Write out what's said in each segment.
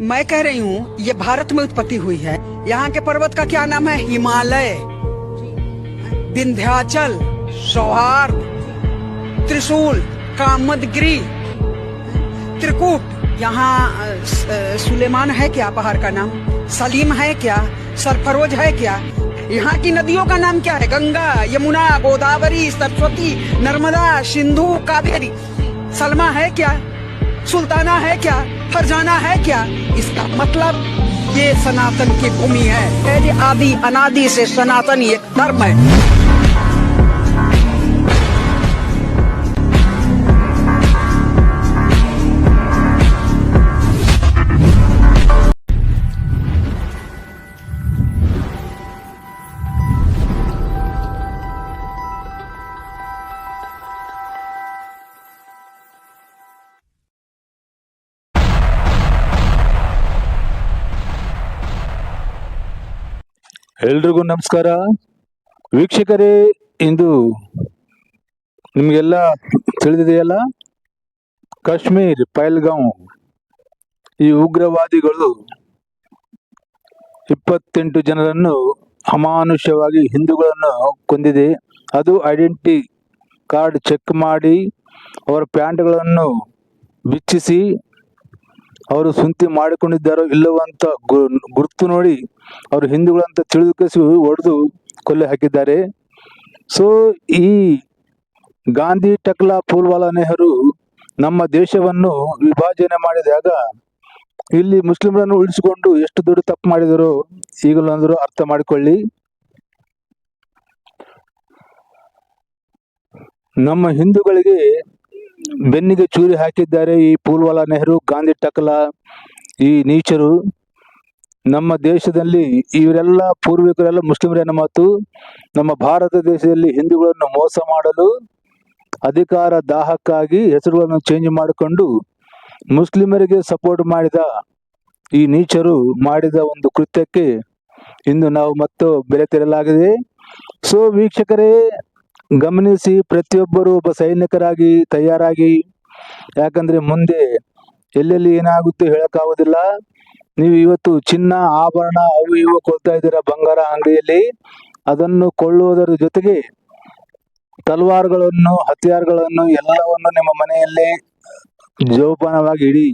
मैं कह रही हूँ, ये भारत में उत्पत्ति हुई है। यहाँ के पर्वत का क्या नाम है? हिमालय। विंध्याचल, सौहार्द, त्रिशूल, कामदगिरी। त्रिकूट, यहाँ सुलेमान है क्या? पहाड़ का नाम? सलीम है क्या? सरफरोज है क्या? यहाँ की नदियों का नाम क्या है? गंगा, यमुना, गोदावरी, सरस्वती, नर्मदा, सिंधु, कावेरी। सलमा है क्या? सुल्ताना है क्या? फरजाना है क्या? इसका मतलब ये सनातन की भूमि है। आदि अनादि से सनातन ये धर्म है। ಎಲ್ರಿಗೂ ನಮಸ್ಕಾರ. ವೀಕ್ಷಕರೇ, ಇಂದು ನಿಮಗೆಲ್ಲ ತಿಳಿದಿದೆಯಲ್ಲ? ಕಾಶ್ಮೀರ್ ಪೈಲ್ಗಾಂವ್ ಈ ಉಗ್ರವಾದಿಗಳು ಇಪ್ಪತ್ತೆಂಟು ಜನರನ್ನು ಅಮಾನುಷ್ಯವಾಗಿ ಹಿಂದೂಗಳನ್ನು ಕೊಂದಿದೆ. ಅದು ಐಡೆಂಟಿ ಕಾರ್ಡ್ ಚೆಕ್ ಮಾಡಿ ಅವರ ಪ್ಯಾಂಟ್ಗಳನ್ನು ಬಿಚ್ಚಿಸಿ ಅವರು ಸುಂತಿ ಮಾಡಿಕೊಂಡಿದ್ದಾರೋ ಇಲ್ಲವೋ ಅಂತ ಗುರುತು ನೋಡಿ ಅವರು ಹಿಂದೂಗಳಂತ ತಿಳಿದುಕಸಿ ಹೊಡೆದು ಕೊಲ್ಲೆ ಹಾಕಿದ್ದಾರೆ. ಸೊ ಈ ಗಾಂಧಿ ಟಕ್ಲಾ ಪೂಲ್ವಾಲಾ ನೆಹರು ನಮ್ಮ ದೇಶವನ್ನು ವಿಭಜನೆ ಮಾಡಿದಾಗ ಇಲ್ಲಿ ಮುಸ್ಲಿಮರನ್ನು ಉಳಿಸಿಕೊಂಡು ಎಷ್ಟು ದೊಡ್ಡ ತಪ್ಪು ಮಾಡಿದರು ಈಗಲೂ ಅರ್ಥ ಮಾಡಿಕೊಳ್ಳಿ. ನಮ್ಮ ಹಿಂದೂಗಳಿಗೆ ಬೆನ್ನಿಗೆ ಚೂರಿ ಹಾಕಿದ್ದಾರೆ ಈ ಪೂಲ್ವಾಲಾ ನೆಹರು, ಗಾಂಧಿ ಟಕಲ, ಈ ನೀಚರು. ನಮ್ಮ ದೇಶದಲ್ಲಿ ಇವರೆಲ್ಲ ಪೂರ್ವಿಕರೆಲ್ಲ ಮುಸ್ಲಿಮರೇನ ಮಾತು? ನಮ್ಮ ಭಾರತ ದೇಶದಲ್ಲಿ ಹಿಂದೂಗಳನ್ನು ಮೋಸ ಮಾಡಲು ಅಧಿಕಾರ ದಾಹಕ್ಕಾಗಿ ಹೆಸರುಗಳನ್ನು ಚೇಂಜ್ ಮಾಡಿಕೊಂಡು ಮುಸ್ಲಿಮರಿಗೆ ಸಪೋರ್ಟ್ ಮಾಡಿದ ಈ ನೀಚರು ಮಾಡಿದ ಒಂದು ಕೃತ್ಯಕ್ಕೆ ಇಂದು ನಾವು ಮತ್ತು ಬೆಲೆ ತೆರಲಾಗಿದೆ. ಸೊ ವೀಕ್ಷಕರೇ ಗಮನಿಸಿ ಪ್ರತಿಯೊಬ್ಬರು ಒಬ್ಬ ಸೈನಿಕರಾಗಿ ತಯಾರಾಗಿ, ಯಾಕಂದ್ರೆ ಮುಂದೆ ಎಲ್ಲೆಲ್ಲಿ ಏನಾಗುತ್ತೆ ಹೇಳಕ್ಕಾಗೋದಿಲ್ಲ. ನೀವು ಇವತ್ತು ಚಿನ್ನ, ಆಭರಣ ಅವು ಇವು ಕೊಡ್ತಾ ಇದ್ದೀರಾ ಬಂಗಾರ ಅಂಗಡಿಯಲ್ಲಿ, ಅದನ್ನು ಕೊಳ್ಳುವುದರ ಜೊತೆಗೆ ತಲವಾರುಗಳನ್ನು ಹತ್ಯಾರ್ಗಳನ್ನು ಎಲ್ಲವನ್ನು ನಿಮ್ಮ ಮನೆಯಲ್ಲೇ ಜೋಪಾನವಾಗಿ ಇಡಿ.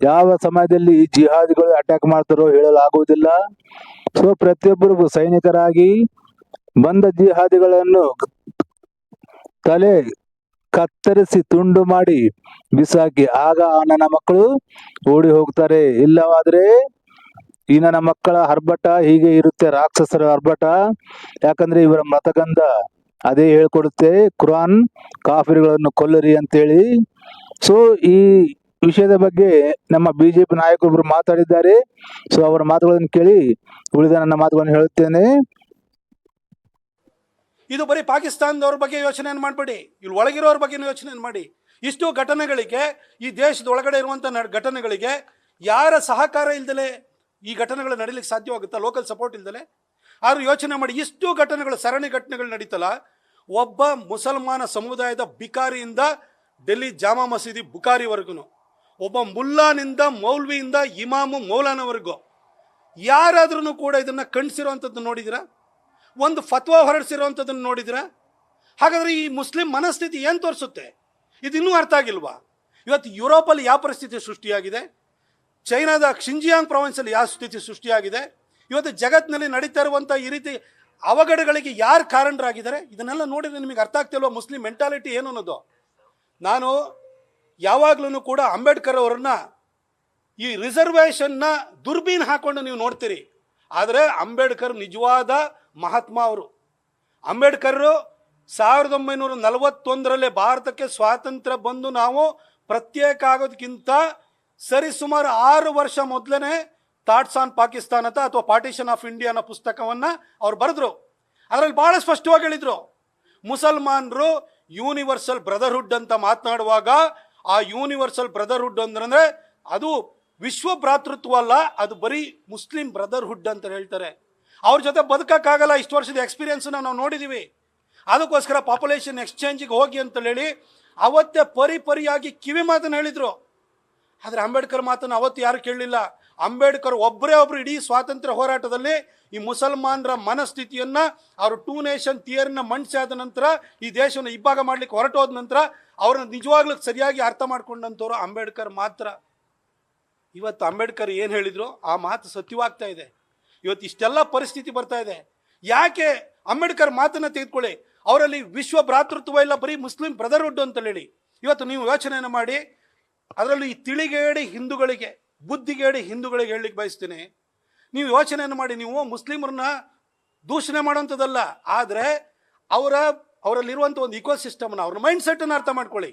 ಯಾವ ಸಮಯದಲ್ಲಿ ಜಿಹಾದಿಗಳು ಅಟ್ಯಾಕ್ ಮಾಡ್ತಾರೋ ಹೇಳಲಾಗುವುದಿಲ್ಲ. ಸೊ ಪ್ರತಿಯೊಬ್ಬರಿಗೂ ಸೈನಿಕರಾಗಿ ಬಂದ ಜಿಹಾದಿಗಳನ್ನು ತಲೆ ಕತ್ತರಿಸಿ ತುಂಡು ಮಾಡಿ ಬಿಸಾಕಿ, ಆಗ ನನ್ನ ಮಕ್ಕಳು ಓಡಿ ಹೋಗ್ತಾರೆ. ಇಲ್ಲವಾದ್ರೆ ಈ ನನ್ನ ಮಕ್ಕಳ ಹರ್ಬಟ ಹೀಗೆ ಇರುತ್ತೆ, ರಾಕ್ಷಸರ ಹರ್ಬಟ. ಯಾಕಂದ್ರೆ ಇವರ ಮತಗಂಧ ಅದೇ ಹೇಳ್ಕೊಡುತ್ತೆ. ಕುರಾನ್ ಕಾಫಿರ್ಗಳನ್ನು ಕೊಲ್ಲರಿ ಅಂತೇಳಿ. ಸೊ ಈ ವಿಷಯದ ಬಗ್ಗೆ ನಮ್ಮ ಬಿಜೆಪಿ ನಾಯಕರೊಬ್ರು ಮಾತಾಡಿದ್ದಾರೆ. ಸೊ ಅವರ ಮಾತುಗಳನ್ನು ಕೇಳಿ ಉಳಿದ ನನ್ನ ಮಾತುಗಳನ್ನು ಹೇಳುತ್ತೇನೆ. ಇದು ಬರೀ ಪಾಕಿಸ್ತಾನದವ್ರ ಬಗ್ಗೆ ಯೋಚನೆಯನ್ನು ಮಾಡಬೇಡಿ. ಇಲ್ಲಿ ಒಳಗಿರೋರ ಬಗ್ಗೆ ಯೋಚನೆಯನ್ನು ಮಾಡಿ. ಇಷ್ಟು ಘಟನೆಗಳಿಗೆ, ಈ ದೇಶದ ಒಳಗಡೆ ಇರುವಂಥ ಘಟನೆಗಳಿಗೆ ಯಾರ ಸಹಕಾರ ಇಲ್ದಲೆ ಈ ಘಟನೆಗಳು ನಡೀಲಿಕ್ಕೆ ಸಾಧ್ಯವಾಗುತ್ತಾ? Local support ಇಲ್ದಲೆ? ಆದರೂ ಯೋಚನೆ ಮಾಡಿ, ಇಷ್ಟು ಘಟನೆಗಳು, ಸರಣಿ ಘಟನೆಗಳು ನಡೀತಲ್ಲ, ಒಬ್ಬ ಮುಸಲ್ಮಾನ ಸಮುದಾಯದ ಬಿಕಾರಿಯಿಂದ ಡೆಲ್ಲಿ ಜಾಮಾ ಮಸೀದಿ ಬುಕಾರಿವರೆಗೂ ಒಬ್ಬ ಮುಲ್ಲಾನಿಂದ ಮೌಲ್ವಿಯಿಂದ ಇಮಾಮು ಮೌಲಾನವರೆಗೂ ಯಾರಾದ್ರೂ ಕೂಡ ಇದನ್ನ ಕಣ್ಸಿರುವಂಥದ್ದು ನೋಡಿದಿರಾ? ಒಂದು ಫತ್ವಾ ಹೊರಡಿಸಿರುವಂಥದ್ದನ್ನು ನೋಡಿದ್ರೆ ಹಾಗಾದರೆ ಈ ಮುಸ್ಲಿಂ ಮನಸ್ಥಿತಿ ಏನು ತೋರಿಸುತ್ತೆ? ಇದು ಇನ್ನೂ ಅರ್ಥ ಆಗಿಲ್ವಾ? ಇವತ್ತು ಯುರೋಪಲ್ಲಿ ಯಾವ ಪರಿಸ್ಥಿತಿ ಸೃಷ್ಟಿಯಾಗಿದೆ? ಚೈನಾದ ಕ್ಷಿಂಜಿಯಾಂಗ್ ಪ್ರಾವಿನ್ಸಲ್ಲಿ ಯಾವ ಸ್ಥಿತಿ ಸೃಷ್ಟಿಯಾಗಿದೆ? ಇವತ್ತು ಜಗತ್ತಿನಲ್ಲಿ ನಡೀತಾ ಇರುವಂಥ ಈ ರೀತಿ ಅವಘಡಗಳಿಗೆ ಯಾರು ಕಾರಣರಾಗಿದ್ದಾರೆ? ಇದನ್ನೆಲ್ಲ ನೋಡಿದರೆ ನಿಮಗೆ ಅರ್ಥ ಆಗ್ತಿಲ್ವ ಮುಸ್ಲಿಂ ಮೆಂಟಾಲಿಟಿ ಏನು ಅನ್ನೋದು? ನಾನು ಯಾವಾಗಲೂ ಕೂಡ ಅಂಬೇಡ್ಕರ್ ಅವರನ್ನ ಈ ರಿಸರ್ವೇಷನ್ನ ದುರ್ಬೀನ್ ಹಾಕೊಂಡು ನೀವು ನೋಡ್ತೀರಿ. ಆದರೆ ಅಂಬೇಡ್ಕರ್ ನಿಜವಾದ ಮಹಾತ್ಮ ಅವರು. ಅಂಬೇಡ್ಕರ್ರು ಸಾವಿರದ ಒಂಬೈನೂರ ನಲವತ್ತೊಂದರಲ್ಲಿ ಭಾರತಕ್ಕೆ ಸ್ವಾತಂತ್ರ್ಯ ಬಂದು ನಾವು ಪ್ರತ್ಯೇಕ ಆಗೋದಕ್ಕಿಂತ ಸರಿ ಸುಮಾರು ಆರು ವರ್ಷ ಮೊದಲನೇ ಥಾಟ್ಸ್ ಆನ್ ಪಾಕಿಸ್ತಾನ ಅಂತ ಅಥವಾ ಪಾರ್ಟಿಷನ್ ಆಫ್ ಇಂಡಿಯಾ ಅನ್ನೋ ಪುಸ್ತಕವನ್ನ ಅವ್ರು ಬರೆದ್ರು. ಅದರಲ್ಲಿ ಬಹಳ ಸ್ಪಷ್ಟವಾಗಿ ಹೇಳಿದ್ರು. ಮುಸಲ್ಮಾನರು ಯೂನಿವರ್ಸಲ್ ಬ್ರದರ್ಹುಡ್ ಅಂತ ಮಾತನಾಡುವಾಗ ಆ ಯೂನಿವರ್ಸಲ್ ಬ್ರದರ್ಹುಡ್ ಅಂದ್ರೆ ಅದು ವಿಶ್ವ ಭ್ರಾತೃತ್ವ ಅಲ್ಲ, ಅದು ಬರೀ ಮುಸ್ಲಿಂ ಬ್ರದರ್ಹುಡ್ ಅಂತ ಹೇಳ್ತಾರೆ. ಅವ್ರ ಜೊತೆ ಬದುಕೋಕ್ಕಾಗಲ್ಲ, ಇಷ್ಟು ವರ್ಷದ ಎಕ್ಸ್ಪೀರಿಯೆನ್ಸನ್ನ ನಾವು ನೋಡಿದ್ದೀವಿ ಅದಕ್ಕೋಸ್ಕರ ಪಾಪ್ಯುಲೇಷನ್ ಎಕ್ಸ್ಚೇಂಜಿಗೆ ಹೋಗಿ ಅಂತೇಳಿ ಅವತ್ತೇ ಪರಿ ಪರಿಯಾಗಿ ಕಿವಿ ಮಾತನ್ನು ಹೇಳಿದರು. ಆದರೆ ಅಂಬೇಡ್ಕರ್ ಮಾತನ್ನು ಅವತ್ತು ಯಾರು ಕೇಳಲಿಲ್ಲ. ಅಂಬೇಡ್ಕರ್ ಒಬ್ಬರೇ ಒಬ್ರು ಇಡೀ ಸ್ವಾತಂತ್ರ್ಯ ಹೋರಾಟದಲ್ಲಿ ಈ ಮುಸಲ್ಮಾನರ ಮನಸ್ಥಿತಿಯನ್ನು, ಅವರು ಟೂ ನೇಷನ್ ಥಿಯರಿನ ಮಂಡಿಸಾದ ನಂತರ ಈ ದೇಶವನ್ನು ಇಬ್ಬಾಗ ಮಾಡ್ಲಿಕ್ಕೆ ಹೊರಟೋದ ನಂತರ ಅವ್ರನ್ನ ನಿಜವಾಗ್ಲೂ ಸರಿಯಾಗಿ ಅರ್ಥ ಮಾಡ್ಕೊಂಡಂಥವ್ರು ಅಂಬೇಡ್ಕರ್ ಮಾತ್ರ. ಇವತ್ತು ಅಂಬೇಡ್ಕರ್ ಏನು ಹೇಳಿದ್ರು? ಆ ಮಾತು ಸತ್ಯವಾಗ್ತಾ ಇದೆ. ಇವತ್ತು ಇಷ್ಟೆಲ್ಲ ಪರಿಸ್ಥಿತಿ ಬರ್ತಾ ಇದೆ. ಯಾಕೆ ಅಂಬೇಡ್ಕರ್ ಮಾತನ್ನ ತೆಗೆದುಕೊಳ್ಳಿ? ಅವರಲ್ಲಿ ವಿಶ್ವ ಭ್ರಾತೃತ್ವ ಇಲ್ಲ, ಬರೀ ಮುಸ್ಲಿಂ ಬ್ರದರ್ಹುಡ್ ಅಂತ ಹೇಳಿ. ಇವತ್ತು ನೀವು ಯೋಚನೆಯನ್ನು ಮಾಡಿ. ಅದರಲ್ಲೂ ಈ ತಿಳಿಗೇಡಿ ಹಿಂದೂಗಳಿಗೆ, ಬುದ್ಧಿಗೇಡಿ ಹಿಂದೂಗಳಿಗೆ ಹೇಳಲಿಕ್ಕೆ ಬಯಸ್ತೀನಿ. ನೀವು ಯೋಚನೆಯನ್ನು ಮಾಡಿ. ನೀವು ಮುಸ್ಲಿಮರನ್ನ ದೂಷಣೆ ಮಾಡೋಂಥದ್ದಲ್ಲ ಆದರೆ ಅವರ, ಅವರಲ್ಲಿರುವಂಥ ಒಂದು ಇಕೋ ಸಿಸ್ಟಮ್ನ ಅವ್ರ ಮೈಂಡ್ ಸೆಟ್ಟನ್ನು ಅರ್ಥ ಮಾಡ್ಕೊಳ್ಳಿ.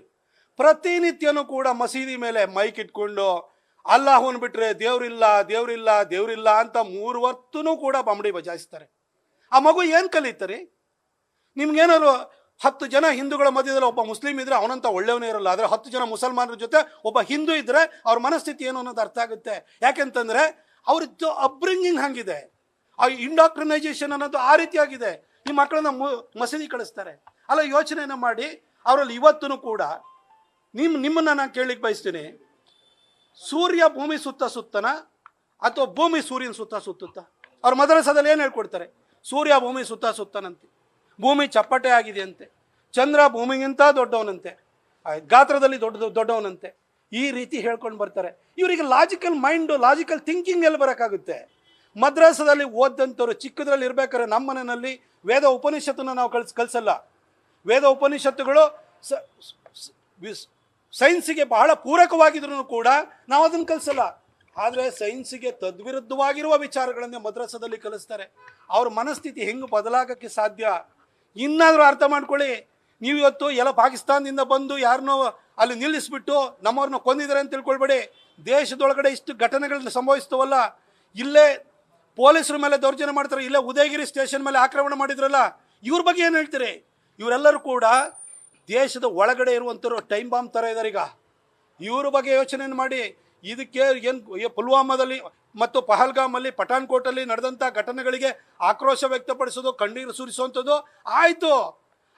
ಪ್ರತಿನಿತ್ಯನೂ ಕೂಡ ಮಸೀದಿ ಮೇಲೆ ಮೈಕ್ ಇಟ್ಕೊಂಡು ಅಲ್ಲಾಹನ್ ಬಿಟ್ರೆ ದೇವ್ರಿಲ್ಲ ದೇವ್ರಿಲ್ಲ ದೇವ್ರಿಲ್ಲ ಅಂತ ಮೂರು ಹೊತ್ತೂ ಕೂಡ ಬಾಂಬಡಿ ಬಜಾಯಿಸ್ತಾರೆ. ಆ ಮಗು ಏನು ಕಲಿತಾರೆ? ನಿಮ್ಗೇನಾದ್ರು ಹತ್ತು ಜನ ಹಿಂದೂಗಳ ಮಧ್ಯದಲ್ಲಿ ಒಬ್ಬ ಮುಸ್ಲಿಂ ಇದ್ರೆ ಅವನಂತ ಒಳ್ಳೆಯವನೇ ಇರಲ್ಲ. ಆದರೆ ಹತ್ತು ಜನ ಮುಸಲ್ಮಾನರ ಜೊತೆ ಒಬ್ಬ ಹಿಂದೂ ಇದ್ರೆ ಅವ್ರ ಮನಸ್ಥಿತಿ ಏನು ಅನ್ನೋದು ಅರ್ಥ ಆಗುತ್ತೆ. ಯಾಕೆಂತಂದ್ರೆ ಅವ್ರದ್ದು ಅಪ್ಬ್ರಿಂಗಿಂಗ್ ಹಂಗಿದೆ. ಆ ಇಂಡಾಕ್ರನೈಜೇಷನ್ ಅನ್ನೋದು ಆ ರೀತಿಯಾಗಿದೆ ಈ ಮಕ್ಕಳನ್ನ ಮಸೀದಿ ಕಳಿಸ್ತಾರೆ. ಅಲ್ಲ ಯೋಚನೆಯನ್ನು ಮಾಡಿ, ಅವರಲ್ಲಿ ಇವತ್ತೂ ಕೂಡ ನಿಮ್ಮ ನಿಮ್ಮನ್ನ ನಾನು ಕೇಳಲಿಕ್ಕೆ ಬಯಸ್ತೀನಿ. ಸೂರ್ಯ ಭೂಮಿ ಸುತ್ತ ಸುತ್ತನ? ಅಥವಾ ಭೂಮಿ ಸೂರ್ಯನ ಸುತ್ತ ಸುತ್ತುತ್ತ? ಅವ್ರು ಮದರಸದಲ್ಲಿ ಏನು ಹೇಳ್ಕೊಡ್ತಾರೆ? ಸೂರ್ಯ ಭೂಮಿ ಸುತ್ತ ಸುತ್ತನಂತೆ. ಭೂಮಿ ಚಪ್ಪಟೆ ಆಗಿದೆ ಅಂತೆ ಚಂದ್ರ ಭೂಮಿಗಿಂತ ದೊಡ್ಡವನಂತೆ. ಗಾತ್ರದಲ್ಲಿ ದೊಡ್ಡ ದೊಡ್ಡವನಂತೆ. ಈ ರೀತಿ ಹೇಳ್ಕೊಂಡು ಬರ್ತಾರೆ. ಇವರಿಗೆ ಲಾಜಿಕಲ್ ಮೈಂಡು ಲಾಜಿಕಲ್ ಥಿಂಕಿಂಗ್ ಎಲ್ಲಿ ಬರೋಕ್ಕಾಗುತ್ತೆ? ಮದ್ರಾಸದಲ್ಲಿ ಓದಂಥವ್ರು ಚಿಕ್ಕದ್ರಲ್ಲಿ ಇರಬೇಕಾದ್ರೆ ನಮ್ಮ ಮನೆಯಲ್ಲಿ ವೇದ ಉಪನಿಷತ್ತನ್ನು ನಾವು ಕಲ್ಸ್ ಕಲಿಸಲ್ಲ ವೇದ ಉಪನಿಷತ್ತುಗಳು ಸ- ಸೈನ್ಸಿಗೆ ಬಹಳ ಪೂರಕವಾಗಿದ್ರು ಕೂಡ ನಾವು ಅದನ್ನು ಕಲಿಸಲ್ಲ. ಆದರೆ ಸೈನ್ಸಿಗೆ ತದ್ವಿರುದ್ಧವಾಗಿರುವ ವಿಚಾರಗಳನ್ನೇ ಮದ್ರಸದಲ್ಲಿ ಕಲಿಸ್ತಾರೆ. ಅವ್ರ ಮನಸ್ಥಿತಿ ಹೆಂಗೆ ಬದಲಾಗಕ್ಕೆ ಸಾಧ್ಯ? ಇನ್ನಾದರೂ ಅರ್ಥ ಮಾಡ್ಕೊಳ್ಳಿ. ನೀವು ಇವತ್ತು ಎಲ್ಲ ಪಾಕಿಸ್ತಾನದಿಂದ ಬಂದು ಯಾರನ್ನೋ ಅಲ್ಲಿ ನಿಲ್ಲಿಸ್ಬಿಟ್ಟು ನಮ್ಮವ್ರನ್ನ ಕೊಂದಿದ್ದಾರೆ ಅಂತ ತಿಳ್ಕೊಳ್ಬೇಡಿ. ದೇಶದೊಳಗಡೆ ಇಷ್ಟು ಘಟನೆಗಳನ್ನ ಸಂಭವಿಸ್ತವಲ್ಲ. ಇಲ್ಲೇ ಪೊಲೀಸರ ಮೇಲೆ ದೌರ್ಜನ್ಯ ಮಾಡ್ತಾರೆ, ಇಲ್ಲೇ ಉದಯಗಿರಿ ಸ್ಟೇಷನ್ ಮೇಲೆ ಆಕ್ರಮಣ ಮಾಡಿದ್ರಲ್ಲ, ಇವ್ರ ಬಗ್ಗೆ ಏನು ಹೇಳ್ತೀರಿ? ಇವರೆಲ್ಲರೂ ಕೂಡ ದೇಶದ ಒಳಗಡೆ ಇರುವಂಥವ್ರು ಟೈಮ್ ಬಾಂಬ್ ಥರ ಇದ್ದಾರೆ ಈಗ. ಇವ್ರ ಬಗ್ಗೆ ಯೋಚನೆ ಮಾಡಿ. ಇದಕ್ಕೆ ಏನು ಪುಲ್ವಾಮಾದಲ್ಲಿ ಮತ್ತು ಪಹಲ್ಗಾಮಲ್ಲಿ ಪಠಾನ್ಕೋಟಲ್ಲಿ ನಡೆದಂಥ ಘಟನೆಗಳಿಗೆ ಆಕ್ರೋಶ ವ್ಯಕ್ತಪಡಿಸೋದು, ಕಣ್ಣೀರು ಸುರಿಸುವಂಥದ್ದು ಆಯಿತು.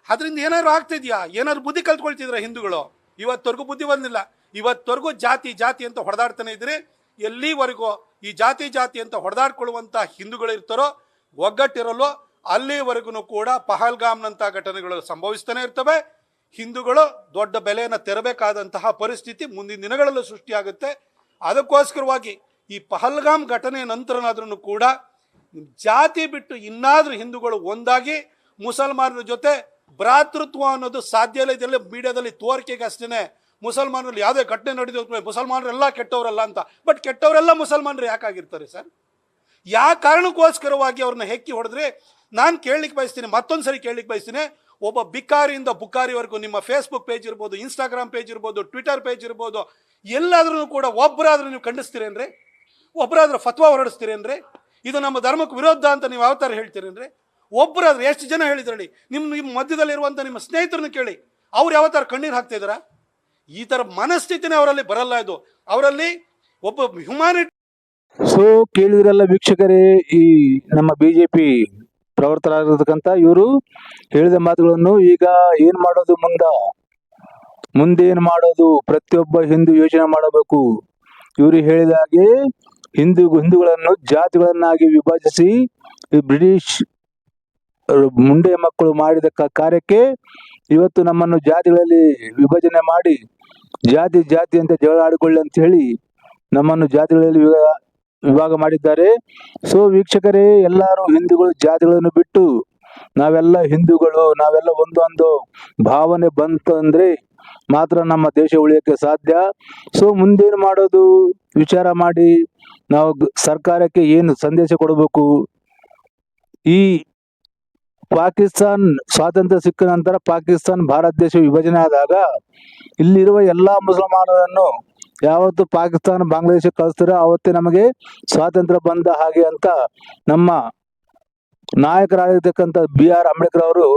ಅದರಿಂದ ಏನಾದ್ರು ಆಗ್ತಿದ್ಯಾ? ಏನಾದ್ರು ಬುದ್ಧಿ ಕಲ್ತ್ಕೊಳ್ತಿದ್ರ ಹಿಂದೂಗಳು? ಇವತ್ತವರೆಗೂ ಬುದ್ಧಿ ಬಂದಿಲ್ಲ. ಇವತ್ತವರೆಗೂ ಜಾತಿ ಜಾತಿ ಅಂತ ಹೊಡೆದಾಡ್ತಾನೆ ಇದ್ರಿ. ಎಲ್ಲಿವರೆಗೂ ಈ ಜಾತಿ ಜಾತಿ ಅಂತ ಹೊಡೆದಾಡ್ಕೊಳ್ಳುವಂಥ ಹಿಂದೂಗಳು ಇರ್ತಾರೋ, ಒಗ್ಗಟ್ಟಿರಲ್ಲೋ, ಅಲ್ಲಿವರೆಗೂ ಕೂಡ ಪಹಲ್ಗಾಮ್ನಂಥ ಘಟನೆಗಳು ಸಂಭವಿಸ್ತಾನೆ ಇರ್ತವೆ. ಹಿಂದೂಗಳು ದೊಡ್ಡ ಬೆಲೆಯನ್ನು ತೆರಬೇಕಾದಂತಹ ಪರಿಸ್ಥಿತಿ ಮುಂದಿನ ದಿನಗಳಲ್ಲೂ ಸೃಷ್ಟಿಯಾಗುತ್ತೆ. ಅದಕ್ಕೋಸ್ಕರವಾಗಿ ಈ ಪಹಲ್ಗಾಮ್ ಘಟನೆ ನಂತರನಾದ್ರೂ ಕೂಡ ಜಾತಿ ಬಿಟ್ಟು ಇನ್ನಾದರೂ ಹಿಂದೂಗಳು ಒಂದಾಗಿ ಮುಸಲ್ಮಾನರ ಜೊತೆ ಭ್ರಾತೃತ್ವ ಅನ್ನೋದು ಸಾಧ್ಯ ಇಲ್ಲ. ಇದೆಲ್ಲ ಮೀಡಿಯಾದಲ್ಲಿ ತೋರಿಕೆಗೆ ಅಷ್ಟೇ ಮುಸಲ್ಮಾನರಲ್ಲಿ ಯಾವುದೇ ಘಟನೆ ನಡೆದ ಮುಸಲ್ಮಾನರೆಲ್ಲ ಕೆಟ್ಟವರಲ್ಲ ಅಂತ. ಬಟ್ ಕೆಟ್ಟವರೆಲ್ಲ ಮುಸಲ್ಮಾನರು ಯಾಕಾಗಿರ್ತಾರೆ ಸರ್? ಯಾವ ಕಾರಣಕ್ಕೋಸ್ಕರವಾಗಿ ಅವ್ರನ್ನ ಹೆಕ್ಕಿ ಹೊಡೆದ್ರೆ ನಾನು ಕೇಳಲಿಕ್ಕೆ ಬಯಸ್ತೀನಿ ಮತ್ತೊಂದು ಸರಿ ಕೇಳಲಿಕ್ಕೆ ಬಯಸ್ತೀನಿ. ಒಬ್ಬ ಬಿಕ್ಕಾರಿಯಿಂದ ಬುಕ್ಕಾರಿವರೆಗೂ ನಿಮ್ಮ ಫೇಸ್ಬುಕ್ ಪೇಜ್ ಇರ್ಬೋದು ಇನ್ಸ್ಟಾಗ್ರಾಮ್ ಪೇಜ್ ಇರ್ಬೋದು ಟ್ವಿಟರ್ ಪೇಜ್ ಇರ್ಬೋದು, ಎಲ್ಲಾದ್ರೂ ಕೂಡ ಒಬ್ಬರಾದ್ರೂ ನೀವು ಖಂಡಿಸ್ತೀರೇನ್ರಿ ಒಬ್ಬರಾದ್ರೂ ಫತ್ವಾ ಹೊರಡಿಸ್ತೀರೇನ್ರಿ ಇದು ನಮ್ಮ ಧರ್ಮಕ್ಕೆ ವಿರೋಧ ಅಂತ ನೀವು ಯಾವ ಥರ ಹೇಳ್ತೀರೇನ್ರಿ ಒಬ್ಬರಾದ್ರೆ ಎಷ್ಟು ಜನ ಹೇಳಿದ್ರಲ್ಲಿ ನಿಮ್ಮ ನಿಮ್ಮ ಮಧ್ಯದಲ್ಲಿರುವಂಥ ನಿಮ್ಮ ಸ್ನೇಹಿತರನ್ನ ಕೇಳಿ, ಅವ್ರು ಯಾವ ಥರ ಕಣ್ಣೀರು ಹಾಕ್ತಿದಾರ ಈ ಥರ ಮನಸ್ಥಿತಿನೇ ಅವರಲ್ಲಿ ಬರಲ್ಲ ಇದು. ಅವರಲ್ಲಿ ಒಬ್ಬ ಹ್ಯುಮ್ಯಾನಿಟಿ ಸೊ ಕೇಳಿದ್ರಲ್ಲ ವೀಕ್ಷಕರೇ, ಈ ನಮ್ಮ ಬಿಜೆಪಿ ಪ್ರವರ್ತರಾಗಿರ್ತಕ್ಕಂಥ ಇವರು ಹೇಳಿದ ಮಾತುಗಳನ್ನು ಈಗ ಏನ್ ಮಾಡೋದು ಮುಂದ? ಮುಂದೇನು ಮಾಡೋದು? ಪ್ರತಿಯೊಬ್ಬ ಹಿಂದೂ ಯೋಚನೆ ಮಾಡಬೇಕು. ಇವರು ಹೇಳಿದ ಹಾಗೆ ಹಿಂದೂ ಹಿಂದೂಗಳನ್ನು ಜಾತಿಗಳನ್ನಾಗಿ ವಿಭಜಿಸಿ ಬ್ರಿಟಿಷ್ ಮುಂಡೆ ಮಕ್ಕಳು ಮಾಡಿದ ಕಾರ್ಯಕ್ಕೆ ಇವತ್ತು ನಮ್ಮನ್ನು ಜಾತಿಗಳಲ್ಲಿ ವಿಭಜನೆ ಮಾಡಿ ಜಾತಿ ಜಾತಿ ಅಂತ ಜಗಳ ಆಡಿಕೊಳ್ಳಿ ಅಂತ ಹೇಳಿ ನಮ್ಮನ್ನು ಜಾತಿಗಳಲ್ಲಿ ವಿಭಾಗ ಮಾಡಿದ್ದಾರೆ. ಸೊ ವೀಕ್ಷಕರೇ, ಎಲ್ಲರೂ ಹಿಂದೂಗಳು, ಜಾತಿಗಳನ್ನು ಬಿಟ್ಟು ನಾವೆಲ್ಲ ಹಿಂದೂಗಳು, ನಾವೆಲ್ಲ ಒಂದೊಂದು ಭಾವನೆ ಬಂತು ಅಂದ್ರೆ ಮಾತ್ರ ನಮ್ಮ ದೇಶ ಉಳಿಯೋಕ್ಕೆ ಸಾಧ್ಯ. ಸೊ ಮುಂದೇನು ಮಾಡೋದು? ವಿಚಾರ ಮಾಡಿ ನಾವು ಸರ್ಕಾರಕ್ಕೆ ಏನು ಸಂದೇಶ ಕೊಡಬೇಕು? ಈ ಪಾಕಿಸ್ತಾನ್ ಸ್ವಾತಂತ್ರ್ಯ ಸಿಕ್ಕ ನಂತರ ಪಾಕಿಸ್ತಾನ್ ಭಾರತ ದೇಶ ವಿಭಜನೆ ಆದಾಗ ಇಲ್ಲಿರುವ ಎಲ್ಲಾ ಮುಸಲ್ಮಾನರನ್ನು ಯಾವತ್ತು ಪಾಕಿಸ್ತಾನ ಬಾಂಗ್ಲಾದೇಶಕ್ಕೆ ಕಳಿಸ್ತಾರೋ ಅವತ್ತೇ ನಮಗೆ ಸ್ವಾತಂತ್ರ್ಯ ಬಂದ ಹಾಗೆ ಅಂತ ನಮ್ಮ ನಾಯಕರಾಗಿರ್ತಕ್ಕಂಥ ಬಿ ಆರ್ ಅಂಬೇಡ್ಕರ್ ಅವರು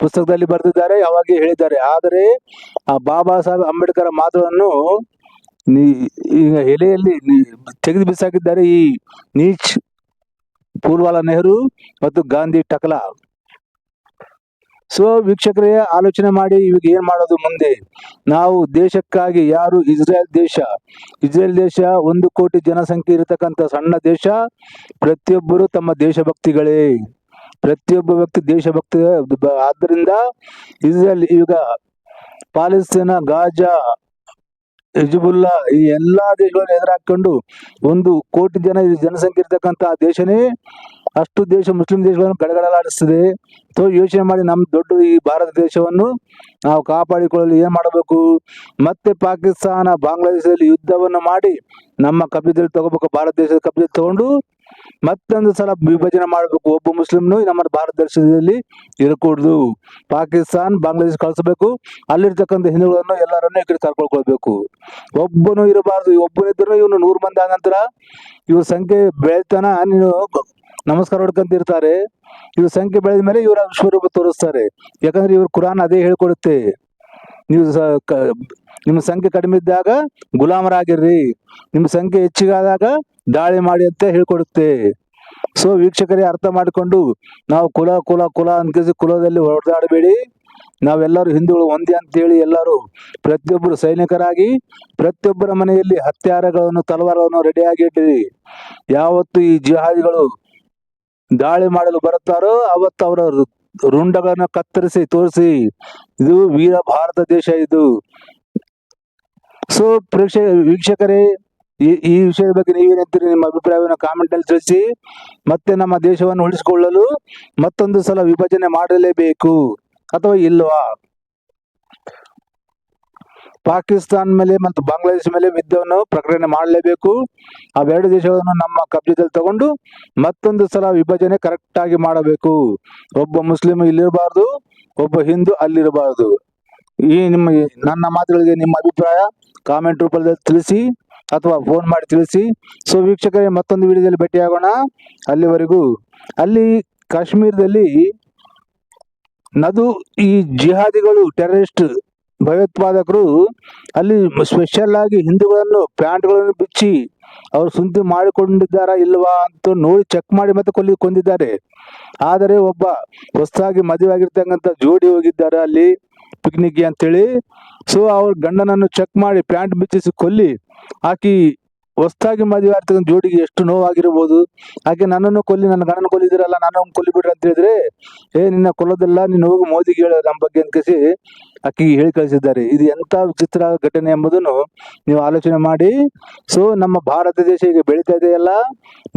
ಪುಸ್ತಕದಲ್ಲಿ ಬರೆದಿದ್ದಾರೆ ಯಾವಾಗ ಹೇಳಿದ್ದಾರೆ. ಆದರೆ ಆ ಬಾಬಾ ಸಾಹೇಬ್ ಅಂಬೇಡ್ಕರ್ ಮಾತುಗಳನ್ನು ಈಗ ಎಲೆಯಲ್ಲಿ ತೆಗೆದು ಬಿಸಾಕಿದ್ದಾರೆ ಈ ನೀಚ್ ಪೂರ್ವಾಲ ನೆಹರು ಮತ್ತು ಗಾಂಧಿ ಟಕಲಾ. ಸೊ ವೀಕ್ಷಕರೇ, ಆಲೋಚನೆ ಮಾಡಿ ಇವಾಗ ಏನ್ ಮಾಡೋದು ಮುಂದೆ? ನಾವು ದೇಶಕ್ಕಾಗಿ ಯಾರು ಇಸ್ರೇಲ್ ದೇಶ? ಇಸ್ರೇಲ್ ದೇಶ ಒಂದು ಕೋಟಿ ಜನಸಂಖ್ಯೆ ಇರತಕ್ಕಂತ ಸಣ್ಣ ದೇಶ, ಪ್ರತಿಯೊಬ್ಬರು ತಮ್ಮ ದೇಶಭಕ್ತಿಗಳೇ. ಪ್ರತಿಯೊಬ್ಬ ವ್ಯಕ್ತಿ ದೇಶಭಕ್ತಿ ಆದ್ದರಿಂದ ಇಸ್ರೇಲ್ ಈಗ ಪಾಲಿಸ್ತೀನ, ಗಾಜಾ ಹಿಜ್ಬುಲ್ಲಾ ಈ ಎಲ್ಲಾ ದೇಶಗಳನ್ನು ಎದುರಾಕೊಂಡು ಒಂದು ಕೋಟಿ ಜನ ಜನಸಂಖ್ಯೆ ಇರ್ತಕ್ಕಂಥ ದೇಶನೇ ಅಷ್ಟು ದೇಶ ಮುಸ್ಲಿಂ ದೇಶಗಳನ್ನು ಗಡಗಡಲಾಡಿಸ್ತದೆ. ಸೊ ಯೋಚನೆ ಮಾಡಿ ನಮ್ಮ ದೊಡ್ಡ ಈ ಭಾರತ ದೇಶವನ್ನು ನಾವು ಕಾಪಾಡಿಕೊಳ್ಳಲು ಏನ್ ಮಾಡಬೇಕು? ಮತ್ತೆ ಪಾಕಿಸ್ತಾನ, ಬಾಂಗ್ಲಾದೇಶದಲ್ಲಿ ಯುದ್ಧವನ್ನು ಮಾಡಿ ನಮ್ಮ ಕಬ್ಜದಲ್ಲಿ ತಗೋಬೇಕು, ಭಾರತ ದೇಶದ ಕಬ್ಜದಲ್ಲಿ ತಗೊಂಡು ಮತ್ತೊಂದು ಸಲ ವಿಭಜನೆ ಮಾಡಬೇಕು. ಒಬ್ಬ ಮುಸ್ಲಿಂನು ನಮ್ಮ ಭಾರತ ದೇಶದಲ್ಲಿ ಇರಕೂಡದು. ಪಾಕಿಸ್ತಾನ್, ಬಾಂಗ್ಲಾದೇಶ ಕಳಿಸಬೇಕು. ಅಲ್ಲಿರ್ತಕ್ಕಂಥ ಹಿಂದೂಗಳನ್ನು ಎಲ್ಲರನ್ನೂ ಕಡೆ ಕರ್ಕೊಳ್ಕೊಳ್ಬೇಕು. ಒಬ್ಬನು ಇರಬಾರ್ದು. ಒಬ್ಬನಿದ್ರು ಇವನು ನೂರು ಮಂದಿ ಆದ ನಂತರ ಇವ್ರ ಸಂಖ್ಯೆ ಬೆಳೆತನ ನೀನು ನಮಸ್ಕಾರ ಹೊಡ್ಕೊಂತಿರ್ತಾರೆ ಇವ್ರ ಸಂಖ್ಯೆ ಬೆಳೆದ ಮೇಲೆ ಇವರ ವಿಶ್ವರೂಪ ತೋರಿಸ್ತಾರೆ. ಯಾಕಂದ್ರೆ ಇವ್ರ ಕುರಾನ್ ಅದೇ ಹೇಳ್ಕೊಡುತ್ತೆ. ನೀವು ನಿಮ್ಮ ಸಂಖ್ಯೆ ಕಡಿಮೆ ಇದ್ದಾಗ ಗುಲಾಮರಾಗಿರ್ರಿ. ನಿಮ್ಮ ಸಂಖ್ಯೆ ಹೆಚ್ಚಿಗಾದಾಗ ದಾಳಿ ಮಾಡಿ ಅಂತ ಹೇಳ್ಕೊಡುತ್ತೆ. ಸೊ ವೀಕ್ಷಕರೇ, ಅರ್ಥ ಮಾಡಿಕೊಂಡು ನಾವು ಕುಲ ಕುಲ ಕುಲ ಅನ್ಕಿಸಿ ಕುಲದಲ್ಲಿ ಹೊಡೆದಾಡಬೇಡಿ. ನಾವೆಲ್ಲರೂ ಹಿಂದೂಗಳು ಒಂದೇ ಅಂತೇಳಿ ಎಲ್ಲರೂ ಪ್ರತಿಯೊಬ್ಬರು ಸೈನಿಕರಾಗಿ ಪ್ರತಿಯೊಬ್ಬರ ಮನೆಯಲ್ಲಿ ಹತ್ಯಾರಗಳನ್ನು, ತಲವಾರಗಳನ್ನು ರೆಡಿಯಾಗಿ ಇಟ್ಟಿರಿ ಯಾವತ್ತು ಈ ಜಿಹಾದಿಗಳು ದಾಳಿ ಮಾಡಲು ಬರುತ್ತಾರೋ ಅವತ್ತು ಅವರ ರುಂಡಗಳನ್ನು ಕತ್ತರಿಸಿ ತೋರಿಸಿ, ಇದು ವೀರ ಭಾರತ ದೇಶ ಇದು. ಸೊ ಪ್ರೇಕ್ಷ, ವೀಕ್ಷಕರೇ ಈ ಈ ವಿಷಯದ ಬಗ್ಗೆ ನೀವೇನಂತೀರಿ? ನಿಮ್ಮ ಅಭಿಪ್ರಾಯವನ್ನು ಕಾಮೆಂಟ್ ಅಲ್ಲಿ ತಿಳಿಸಿ, ಮತ್ತೆ ನಮ್ಮ ದೇಶವನ್ನು ಉಳಿಸಿಕೊಳ್ಳಲು ಮತ್ತೊಂದು ಸಲ ವಿಭಜನೆ ಮಾಡಲೇಬೇಕು ಅಥವಾ ಇಲ್ವಾ? ಪಾಕಿಸ್ತಾನ ಮೇಲೆ ಮತ್ತು ಬಾಂಗ್ಲಾದೇಶ ಮೇಲೆ ಯುದ್ಧವನ್ನು ಪ್ರಕಟಣೆ ಮಾಡಲೇಬೇಕು. ಅವೆರಡು ದೇಶಗಳನ್ನು ನಮ್ಮ ಕಬ್ಜದಲ್ಲಿ ತಗೊಂಡು ಮತ್ತೊಂದು ಸಲ ವಿಭಜನೆ ಕರೆಕ್ಟ್ ಆಗಿ ಮಾಡಬೇಕು. ಒಬ್ಬ ಮುಸ್ಲಿಂ ಇಲ್ಲಿರಬಾರ್ದು, ಒಬ್ಬ ಹಿಂದೂ ಅಲ್ಲಿರಬಾರ್ದು. ಈ ನಿಮ್ಮ ನನ್ನ ಮಾತುಗಳಿಗೆ ನಿಮ್ಮ ಅಭಿಪ್ರಾಯ ಕಾಮೆಂಟ್ ರೂಪದಲ್ಲಿ ತಿಳಿಸಿ. ಅಥವಾ ಫೋನ್ ಮಾಡಿ ತಿಳಿಸಿ. ಸೊ ವೀಕ್ಷಕರೇ, ಮತ್ತೊಂದು ವಿಡಿಯೋದಲ್ಲಿ ಭೇಟಿಯಾಗೋಣ. ಅಲ್ಲಿವರೆಗೂ, ಅಲ್ಲಿ ಕಾಶ್ಮೀರದಲ್ಲಿ ನದು ಈ ಜಿಹಾದಿಗಳು ಟೆರರಿಸ್ಟ್ ಭಯೋತ್ಪಾದಕರು ಅಲ್ಲಿ ಸ್ಪೆಷಲ್ ಆಗಿ ಹಿಂದೂಗಳನ್ನು ಪ್ಯಾಂಟ್ಗಳನ್ನು ಬಿಚ್ಚಿ ಅವರು ಸುದ್ದಿ ಮಾಡಿಕೊಂಡಿದ್ದಾರಾ ಇಲ್ವಾ ಅಂತ ನೋಡಿ ಚೆಕ್ ಮಾಡಿ ಮತ್ತೆ ಕೊಲ್ಲಿ ಕೊಂದಿದ್ದಾರೆ. ಆದರೆ ಒಬ್ಬ ಹೊಸದಾಗಿ ಮದುವೆ ಆಗಿರ್ತಕ್ಕಂಥ ಜೋಡಿ ಹೋಗಿದ್ದಾರೆ ಅಲ್ಲಿ. ಪಿಕ್ನಿಕ್ಗೆ ಅಂತೇಳಿ. ಸೊ ಅವ್ರ ಗಂಡನನ್ನು ಚೆಕ್ ಮಾಡಿ ಪ್ಯಾಂಟ್ ಬಿಚ್ಚಿಸಿ ಕೊಲ್ಲಿ, ಆಕಿ ಹೊಸ್ದಾಗಿ ಮದುವೆ ಆಗ್ತಕ್ಕಂಥ ಜೋಡಿಗೆ ಎಷ್ಟು ನೋವಾಗಿರ್ಬೋದು. ಹಾಗೆ ನನ್ನನ್ನು ಕೊಲ್ಲಿ, ನನ್ನ ಗಂಡನ ಕೊಲ್ಲಿದಿರಲ್ಲ ನಾನು ಕೊಲ್ಲಿ ಬಿಡ್ರಿ ಅಂತ ಹೇಳಿದ್ರೆ, ಏ, ನಿನ್ನ ಕೊಲ್ಲೋದಿಲ್ಲ, ನೀನು ಹೋಗಿ ಮೋದಿಗೆ ಹೇಳ ನಮ್ಮ ಬಗ್ಗೆ ಅಂತ ಕಸಿ ಹೇಳಿ ಕಳಿಸಿದ್ದಾರೆ. ಇದು ಎಂಥ ವಿಚಿತ್ರ ಘಟನೆ ಎಂಬುದನ್ನು ನೀವು ಆಲೋಚನೆ ಮಾಡಿ. ಸೊ ನಮ್ಮ ಭಾರತ ದೇಶ ಈಗ ಬೆಳೀತಾ ಇದೆಯಲ್ಲ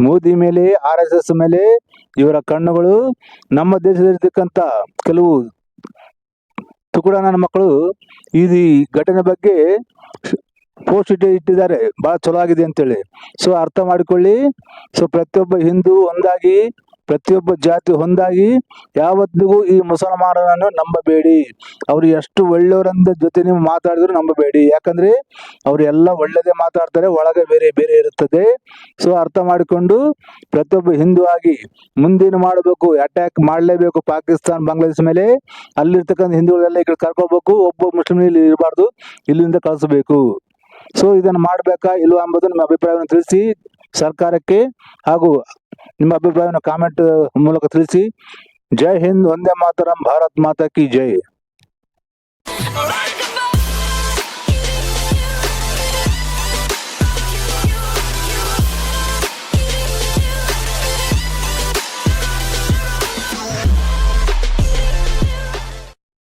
ಮೋದಿ ಮೇಲೆ, ಆರ್ ಎಸ್ ಎಸ್ ಮೇಲೆ ಇವರ ಕಣ್ಣುಗಳು ನಮ್ಮ ದೇಶದಲ್ಲಿರ್ತಕ್ಕಂಥ ಕೆಲವು ತುಕುಡ ನನ್ನ ಮಕ್ಕಳು ಇದು ಈ ಘಟನೆ ಬಗ್ಗೆ ಪೋಸ್ಟ್ ಇಟ್ಟು, ಇಟ್ಟಿದ್ದಾರೆ. ಬಹಳ ಚಲೋ ಆಗಿದೆ ಅಂತೇಳಿ. ಸೊ ಅರ್ಥ ಮಾಡಿಕೊಳ್ಳಿ. ಸೊ ಪ್ರತಿಯೊಬ್ಬ ಹಿಂದೂ ಒಂದಾಗಿ ಪ್ರತಿಯೊಬ್ಬ ಜಾತಿ ಹೊಂದಾಗಿ ಯಾವತ್ತಿಗೂ ಈ ಮುಸಲ್ಮಾನರನ್ನು ನಂಬಬೇಡಿ. ಅವ್ರು ಎಷ್ಟು ಒಳ್ಳೆಯವರಂದ ಜೊತೆ ನೀವು ಮಾತಾಡಿದ್ರು ನಂಬಬೇಡಿ. ಯಾಕಂದ್ರೆ ಅವ್ರು ಎಲ್ಲ ಒಳ್ಳೆದೇ ಮಾತಾಡ್ತಾರೆ, ಒಳಗೆ ಬೇರೆ ಬೇರೆ ಇರುತ್ತದೆ. ಸೊ, ಅರ್ಥ ಮಾಡಿಕೊಂಡು ಪ್ರತಿಯೊಬ್ಬ ಹಿಂದೂ ಆಗಿ ಮುಂದೇನು ಮಾಡಬೇಕು ಅಟ್ಯಾಕ್ ಮಾಡಲೇಬೇಕು ಪಾಕಿಸ್ತಾನ, ಬಾಂಗ್ಲಾದೇಶ ಮೇಲೆ, ಅಲ್ಲಿರ್ತಕ್ಕಂಥ ಹಿಂದೂಗಳೆಲ್ಲ ಈ ಕರ್ಕೋಬೇಕು, ಒಬ್ಬ ಮುಸ್ಲಿಂ ಇಲ್ಲಿ ಇರಬಾರ್ದು, ಇಲ್ಲಿಂದ ಕಳಿಸಬೇಕು. ಸೊ, ಇದನ್ನು ಮಾಡಬೇಕಾ ಇಲ್ವಾ ಎಂಬುದು ನಿಮ್ಮ ಅಭಿಪ್ರಾಯವನ್ನು ತಿಳಿಸಿ ಸರ್ಕಾರಕ್ಕೆ ಹಾಗೂ ನಿಮ್ಮ ಅಭಿಪ್ರಾಯವನ್ನು ಕಾಮೆಂಟ್ ಮೂಲಕ ತಿಳಿಸಿ ಜೈ ಹಿಂದ್ ವಂದೇ ಮಾತರಂ ಭಾರತ್ ಮಾತಾ ಕಿ ಜೈ.